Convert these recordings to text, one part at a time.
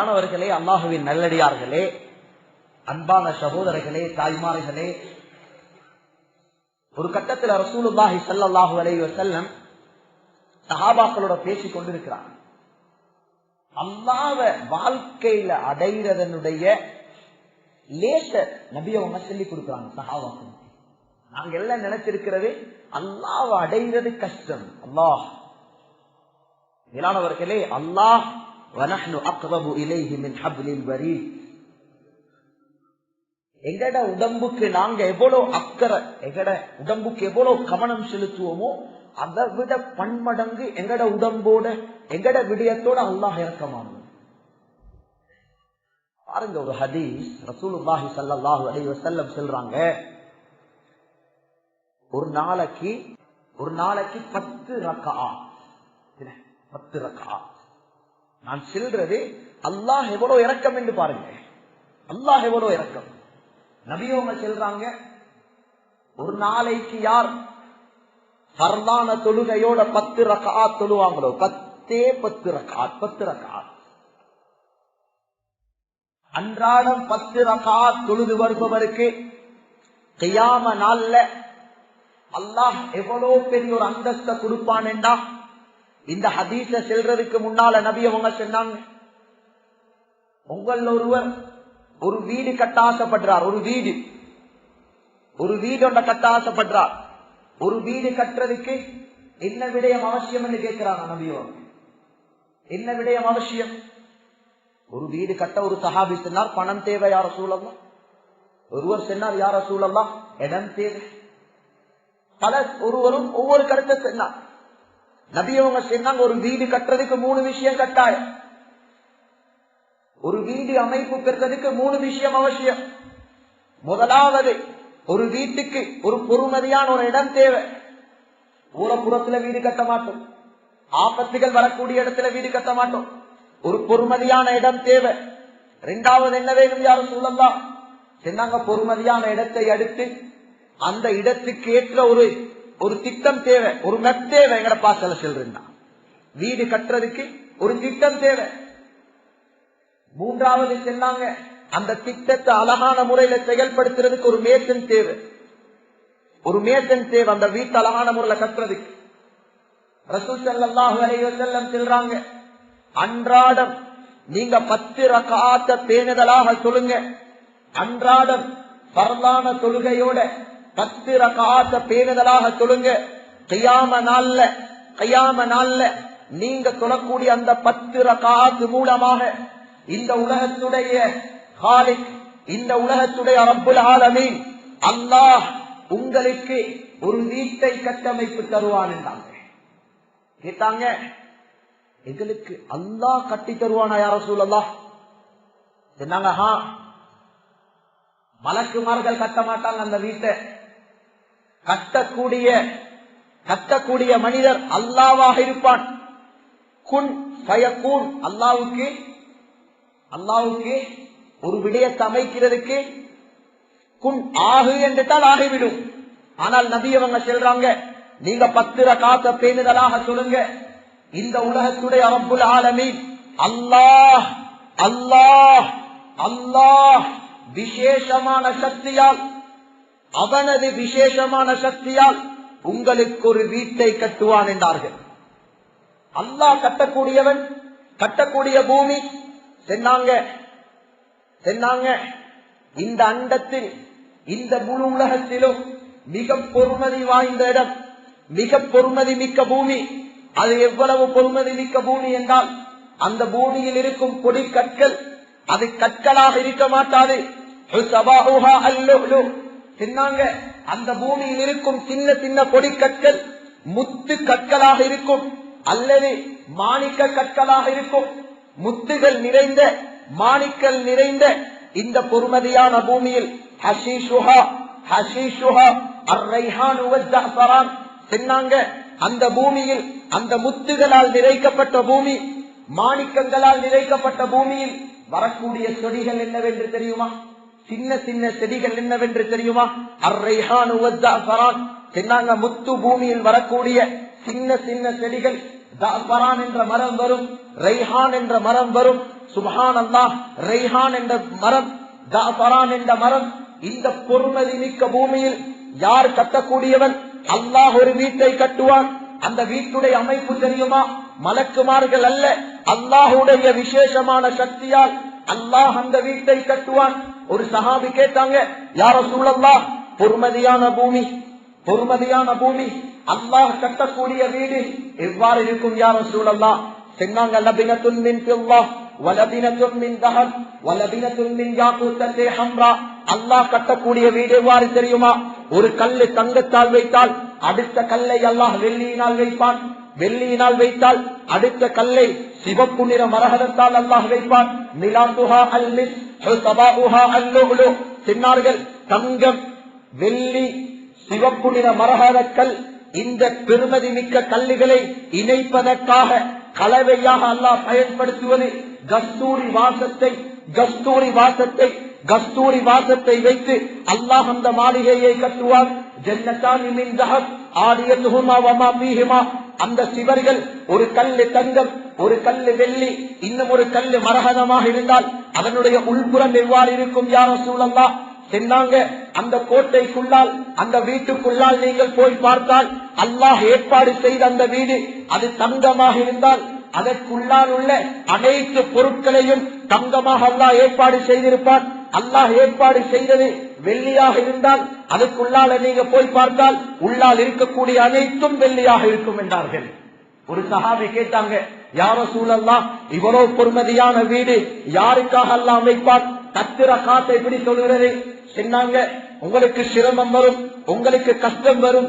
மேலானவர்களே அல்லாஹுவின் நல்லடியார்களே அன்பான சகோதரர்களே தாய்மார்களே ஒரு கட்டத்தில் ரசூலுல்லாஹி சல்லாஹு அலைஹி செல்லம் சஹாபாக்களோட பேசிக் கொண்டிருக்கிறாங்க அல்லாஹ்வ வாழ்க்கையில அடைகிறதனுடைய லேச நபி சொல்லி கொடுக்குறாங்க சஹாபாக்கள். நாங்க எல்லாம் நினைச்சிருக்கிறது அல்லாவை அடைகிறது கஷ்டம். அல்லாஹ். மேலானவர்களே அல்லாஹ் ونحن அக்ரபு இலைஹி من حبل الوريد. எங்கட உடம்புக்கு நாங்க எவ்வளவு அக்கறை எங்கட உடம்புக்கு எவ்வளவு கவனம் செலுத்துவோமோ அதை விட பன்மடங்கு எங்கட உடம்போட எங்கட விடயத்தோட அல்லாஹ் இறக்கமானது பாருங்க ஒரு ஹதீஸ் ரசூலுல்லாஹி ஸல்லல்லாஹு அலைஹி வஸல்லம் சொல்றாங்க. ஒரு நாளைக்கு ஒரு நாளைக்கு பத்து ரக்கா பத்து ரக்கா நான் செல்றது அல்லாஹ் எவ்வளவு இறக்கம் என்று பாருங்க அல்லாஹ் எவ்வளவு இறக்கம் நபியவங்க செல்றாங்க. ஒரு நாளைக்கு யார் பரதான தொழுகையோட பத்து ரக்கா தொழுவாங்களோ? பத்தே பத்து ரக்கா பத்து ரக்கா அன்றாடம் பத்து ரக்கா தொழுது வருபவருக்கு கையாம நாள்ல அல்லாஹ் எவ்வளவு பெரிய ஒரு அந்தஸ்த என்றா இந்த ஹதீஸ செல்றதுக்கு முன்னால நபி அவங்க சொன்னாங்க. உங்கள் ஒருவர் ஒரு வீடு கட்ட ஆசைப்படுறார். ஒரு வீடு. ஒரு வீடு ஒன்றை கட்ட ஆசைப்படுறார். ஒரு வீடு கட்டுறதுக்கு என்ன விடயம் அவசியம் என்று கேட்கிறாங்க நபியோ என்ன விடயம் அவசியம்? ஒரு வீடு கட்ட ஒரு சஹாபி சொன்னார் பணம் தேவை யார சூழல்லாம் ஒருவர் சொன்னார் யார சூழல்லாம் இடம் தேவை. பல ஒருவரும் ஒவ்வொரு கருத்தை சொன்னார். நபியவங்க சொன்னாங்க ஒரு வீடு கட்டுறதுக்கு மூணு விஷயம் கட்டாயம். ஒரு வீடு அமைப்பு பெறுறதுக்கு மூணு விஷயம் அவசியம். முதலாவது ஒரு வீட்டுக்கு ஒரு பொறுமதியான ஒரு இடம் தேவை. ஊரப்புறத்துல வீடு கட்ட மாட்டோம். ஆபத்துகள் வரக்கூடிய இடத்துல வீடு கட்ட மாட்டோம். ஒரு பொறுமதியான இடம் தேவை. இரண்டாவது என்ன வேணும் யாரும் சொல்லலாம் சொன்னாங்க பொறுமதியான இடத்தை அடுத்து அந்த இடத்துக்கு ஏற்ற ஒரு ஒரு திட்டம் தேவை ஒரு மெப் தேவை எங்கட பாசல செல்றா வீடு கட்டுறதுக்கு ஒரு திட்டம் தேவை. மூன்றாவது சொன்னாங்க அந்த திட்டத்தை அழகான முறையில செயல்படுத்துறதுக்கு ஒரு மேசன் தேவை. ஒரு மேசன் தேவை அந்த வீட்டு அழகான முறையில கட்டுறதுக்கு. ரசூல் ஸல்லல்லாஹு அலைஹி செல்றாங்க அன்றாடம் நீங்க பத்து ரகாத்த பேணுதலாக சொல்லுங்க. அன்றாடம் பரலான தொழுகையோட பத்து ரகாத்த பேணுதலாக சொல்லுங்க கையாம நாள்ல கையாம நாள்ல நீங்க தொழக்கூடிய அந்த பத்து ரகாத்து மூலமாக இந்த உலகத்துடைய ஹாலிக் இந்த உலகத்துடைய ரப்புல் ஆலமீன் அல்லாஹ் உங்களுக்கு ஒரு வீட்டை கட்டமைப்பு தருவான் என்றாங்க. கேட்டாங்க எங்களுக்கு அல்லாஹ் கட்டி தருவானா யார சூழல்லா சொன்னாங்க மலக்குமார்கள் கட்ட மாட்டாங்க அந்த வீட்டை. கட்டக்கூடிய கட்டக்கூடிய மனிதர் அல்லாவாக இருப்பான் குன் பயக்கூன் அல்லாவுக்கு அல்லாவுக்கு ஒரு விடயத்தை அமைக்கிறதுக்கு குன் ஆகு என்றுட்டால் ஆகிவிடும். ஆனால் நபி அவங்க நீங்க பத்திர காத்த பேணுதலாக சொல்லுங்க. இந்த உலகத்துடைய அரபுல் ஆலமீன் அல்லாஹ் அல்லாஹ் அல்லாஹ் விசேஷமான சக்தியால் அவனது விசேஷமான சக்தியால் உங்களுக்கு ஒரு வீட்டை கட்டுவான் என்றார்கள். அல்லாஹ் கட்டக்கூடியவன் கட்டக்கூடிய பூமி சென்னாங்க சென்னாங்க இந்த அண்டத்தில் இந்த முழு உலகத்திலும் மிக பொறுமதி வாய்ந்த இடம் மிக பொறுமதி மிக்க பூமி அது எவ்வளவு பொறுமதி மிக்க பூமி என்றால் அந்த பூமியில் இருக்கும் பொடி கற்கள் அது கற்களாக இருக்க மாட்டாது. தின்னாங்க. அந்த பூமியில் இருக்கும் சின்ன சின்ன பொடி கற்கள் முத்து கற்களாக இருக்கும். அல்லது மாணிக்க கற்களாக இருக்கும். முத்துகள் நிறைந்த மாணிக்கல் நிறைந்த இந்த பொறுமதியான பூமியில் ஹஷீஷுஹா ஹஷீஷுஹா அர்ரைஹான் உவஜாசரான் சொன்னாங்க அந்த பூமியில் அந்த முத்துகளால் நிறைக்கப்பட்ட பூமி மாணிக்கங்களால் நிறைக்கப்பட்ட பூமியில் வரக்கூடிய செடிகள் என்னவென்று தெரியுமா? சின்ன சின்ன செடிகள் என்னவென்று தெரியுமா? அர்ரைஹான் உவஜ்ஜஅஃபரான் முத்து பூமியில் வரக்கூடிய சின்ன சின்ன செடிகள். ஜாஃபரான் என்ற மரம் வரும். ரைஹான் என்ற மரம் வரும். சுபஹான் அல்லா ரெய்ஹான் என்ற மரம் ஜாஃபரான் என்ற மரம். இந்த பொறுமதி மிக்க பூமியில் யார் கட்டக்கூடியவன்? அல்லாஹ் ஒரு வீட்டை கட்டுவான். அந்த வீட்டுடைய அமைப்பு தெரியுமா? மலக்குமார்கள் அல்ல. அல்லாஹுடைய விசேஷமான சக்தியால் அல்லாஹ் அந்த வீட்டை கட்டுவான். ஒரு சஹாபி கேட்டாங்க யார சூழல்லா பொறுமதியான பூமி பொறுமதியான பூமி அல்லாஹ் கட்டக்கூடிய வீடு எவ்வாறு இருக்கும் யார சூழல்லா சொன்னாங்க லபினத்துன் மின் பில்லா வலபினத்துன் மின் தஹப் வலபினத்துன் மின் யாக்கூத்தத்தே ஹம்ரா. அல்லாஹ் கட்டக்கூடிய வீடு எவ்வாறு தெரியுமா? ஒரு கல்லு தங்கத்தால் வைத்தால் அடுத்த கல்லை அல்லாஹ் வெள்ளியினால் வைப்பான். வெள்ளியினால் வைத்தால் அடுத்த கல்லை சிவப்பு நிற மரகதத்தால் அல்லாஹ் வைப்பான். நிலாந்துஹா அல் மிஸ் தங்கம் வெள்ளி சிவப்பு நிற மரகதக்கல் இந்த பெருமதி மிக்க கல்லுகளை இணைப்பதற்காக கலவையாக அல்லாஹ் பயன்படுத்துவது கஸ்தூரி வாசத்தை கஸ்தூரி வாசத்தை கஸ்தூரி வாசத்தை வைத்து அல்லாஹ் அந்த மாளிகையை கட்டுவான். ஜன்னத்தான் மின் அந்த சிவர்கள் ஒரு கல்லு தங்கம் ஒரு கல்லு வெள்ளி இன்னும் ஒரு கல்லு மரகதமாக இருந்தால் அதனுடைய உள்புறம் எவ்வாறு இருக்கும் யாரோ சூழல்லா சொன்னாங்க அந்த கோட்டைக்குள்ளால் அந்த வீட்டுக்குள்ளால் நீங்கள் போய் பார்த்தால் அல்லாஹ் ஏற்பாடு செய்த அந்த வீடு அது தங்கமாக இருந்தால் அதற்குள்ளால் உள்ள அனைத்து பொருட்களையும் தங்கமாக அல்லாஹ் ஏற்பாடு செய்திருப்பான். அல்லாஹ் ஏற்பாடு செய்தது வெள்ளியாக இருந்தால் அதுக்குள்ளால நீங்க போய் பார்த்தால் உள்ளால் இருக்கக்கூடிய அனைத்தும் வெள்ளியாக இருக்கும் என்றார்கள். ஒரு சஹாபி கேட்டாங்க யார சூழல்லா இவ்வளவு பொறுமதியான வீடு யாருக்காக எல்லாம் அமைப்பார் கத்திர காத்தை எப்படி சொல்கிறது சொன்னாங்க உங்களுக்கு சிரமம் வரும் உங்களுக்கு கஷ்டம் வரும்.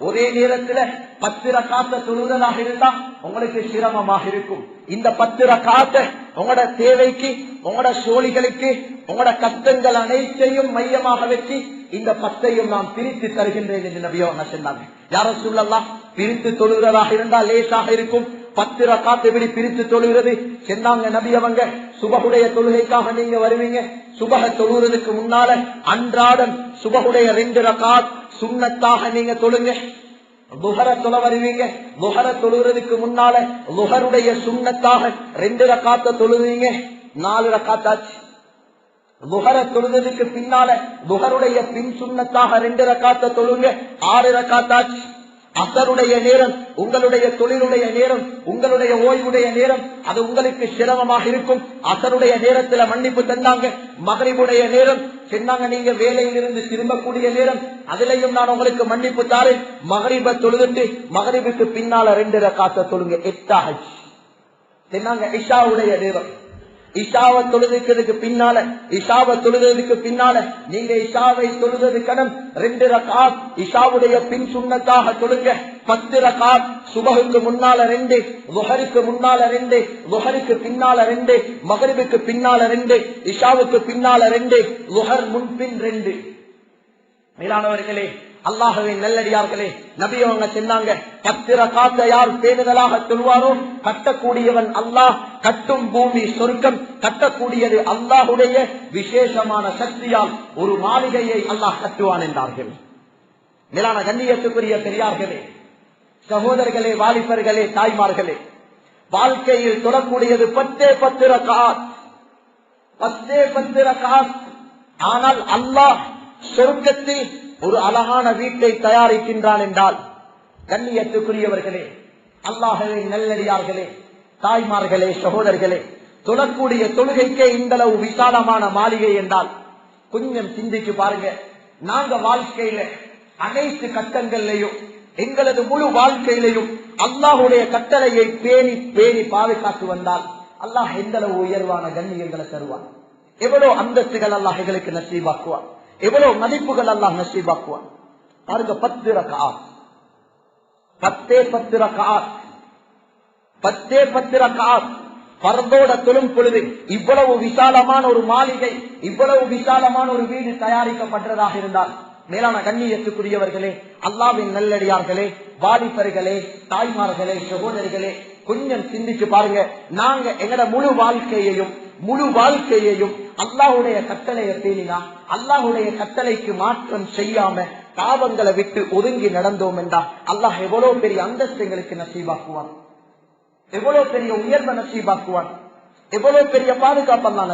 ஒரே நேரத்துல பத்து காத்த தொழுதலாக இருந்தா உங்களுக்கு சிரமமாக இருக்கும். இந்த பத்து ரக்காத்த உங்களோட தேவைக்கு உங்களோட சோழிகளுக்கு உங்களோட கஷ்டங்கள் அனைத்தையும் மையமாக வச்சு இந்த பத்தையும் நாம் பிரித்து தருகின்றேன் என்று நபியோ சொன்னாங்க யாரும் சொல்லலாம் பிரித்து தொழுகிறதாக இருந்தால் லேசாக இருக்கும். பத்து ரக்காத்து எப்படி பிரித்து தொழுகிறது. சொன்னாங்க நபி அவங்க சுபகுடைய தொழுகைக்காக நீங்க வருவீங்க. சுபக தொழுகிறதுக்கு முன்னால அன்றாடம் சுபகுடைய ரெண்டு ரக்காத் சுண்ணத்தாக நீங்க தொழுங்க. லுஹர தொலை வருவீங்க. லுஹர தொழுகிறதுக்கு முன்னால லுஹருடைய சுண்ணத்தாக ரெண்டு ரக்காத்த தொழுவீங்க நாலு ரக்காத்தாச்சு. லுஹர தொழுகிறதுக்கு பின்னால லுஹருடைய பின் சுண்ணத்தாக ரெண்டு ரக்காத்த தொழுங்க. ஆறு ரக்காத்தாச்சு. அசருடைய நேரம் உங்களுடைய தொழிலுடைய நேரம் உங்களுடைய ஓய்வுடைய நேரம் அது உங்களுக்கு சிரமமாக இருக்கும். அசருடைய நேரத்துல மன்னிப்பு தந்தாங்க. மகரிபுடைய நேரம் சொன்னாங்க நீங்க வேலையிலிருந்து திரும்பக்கூடிய நேரம். அதுலயும் நான் உங்களுக்கு மன்னிப்பு தாரேன். மகரிப தொழுதுட்டு மகரிபுக்கு பின்னால ரெண்டு ரக்காத்த தொழுங்க. எட்டாக சொன்னாங்க இஷாவுடைய நேரம். இஷாவை தொழுதுக்கிறதுக்கு பின்னால இஷாவை தொழுதுக்கு பின்னால நீங்க இஷாவை தொழுது கடன் ரெண்டு ரகா இஷாவுடைய பின் சுண்ணத்தாக தொழுங்க. பத்து ரகா சுபகுக்கு முன்னால ரெண்டு லுஹருக்கு முன்னால ரெண்டு லுஹருக்கு பின்னால ரெண்டு மகரிபுக்கு பின்னால ரெண்டு இஷாவுக்கு பின்னால ரெண்டு லுஹர் முன்பின் ரெண்டு. மேலானவர்களே அல்லாஹவே நல்லடியார்களே நபி அவங்க சொன்னாங்க பத்திர காத்த யார் பேணுதலாக சொல்வாரோ கட்டக்கூடியவன் அல்லாஹ் கட்டும் பூமி சொர்க்கம் கட்டக்கூடியது அல்லாஹுடைய விசேஷமான சக்தியால் ஒரு மாளிகையை அல்லாஹ் கட்டுவான் என்றார்கள். மேலான கண்ணியத்துக்குரிய பெரியார்களே சகோதரர்களே வாலிபர்களே தாய்மார்களே வாழ்க்கையில் தொடக்கூடியது பத்தே பத்திர காத் பத்தே பத்திர காத் ஆனால் அல்லாஹ் சொர்க்கத்தில் ஒரு அழகான வீட்டை தயாரிக்கின்றான் என்றால் கண்ணியத்துக்குரியவர்களே அல்லாஹவே நல்லடியார்களே தாய்மார்களே சகோதரர்களே தொழக்கூடிய தொழுகைக்கே இந்த அளவு விசாலமான மாளிகை என்றால் கொஞ்சம் சிந்திச்சு பாருங்க. நாங்க வாழ்க்கையில அனைத்து கட்டங்கள்லையும் எங்களது முழு வாழ்க்கையிலையும் அல்லாஹுடைய கட்டளையை பேணி பேணி பாதுகாத்து வந்தால் அல்லாஹ் எந்த அளவு உயர்வான கண்ணியங்களை தருவான். எவ்வளவு அந்தஸ்துகள் அல்லாஹ் எங்களுக்கு நசீவாக்குவான் எவ்வளவு மதிப்புகள் எல்லாம் நசீபாக்குவான்? பாருங்க பத்து ரகா பத்தே பத்து ரகா பத்தே பத்து ரகா பரந்தோட தொழும் பொழுது இவ்வளவு விசாலமான ஒரு மாளிகை இவ்வளவு விசாலமான ஒரு வீடு தயாரிக்கப்பட்டதாக இருந்தால் மேலான கண்ணியத்துக்குரியவர்களே அல்லாவின் நல்லடியார்களே வாலிபர்களே தாய்மார்களே சகோதரிகளே கொஞ்சம் சிந்திச்சு பாருங்க. நாங்க எங்கட முழு வாழ்க்கையையும் முழு வாழ்க்கையையும் அல்லாஹுடைய கட்டளையை பேணினா அல்லாஹுடைய கட்டளைக்கு மாற்றம் செய்யாம பாவங்களை விட்டு ஒதுங்கி நடந்தோம் என்றா அல்லாஹ் எவ்வளவு பெரிய அந்தஸ்து எங்களுக்கு நசீபாக்குவான். எவ்வளவு பெரிய உயர்வை நசீபாக்குவான். எவ்வளவு பெரிய பாதுகாப்பு அல்லா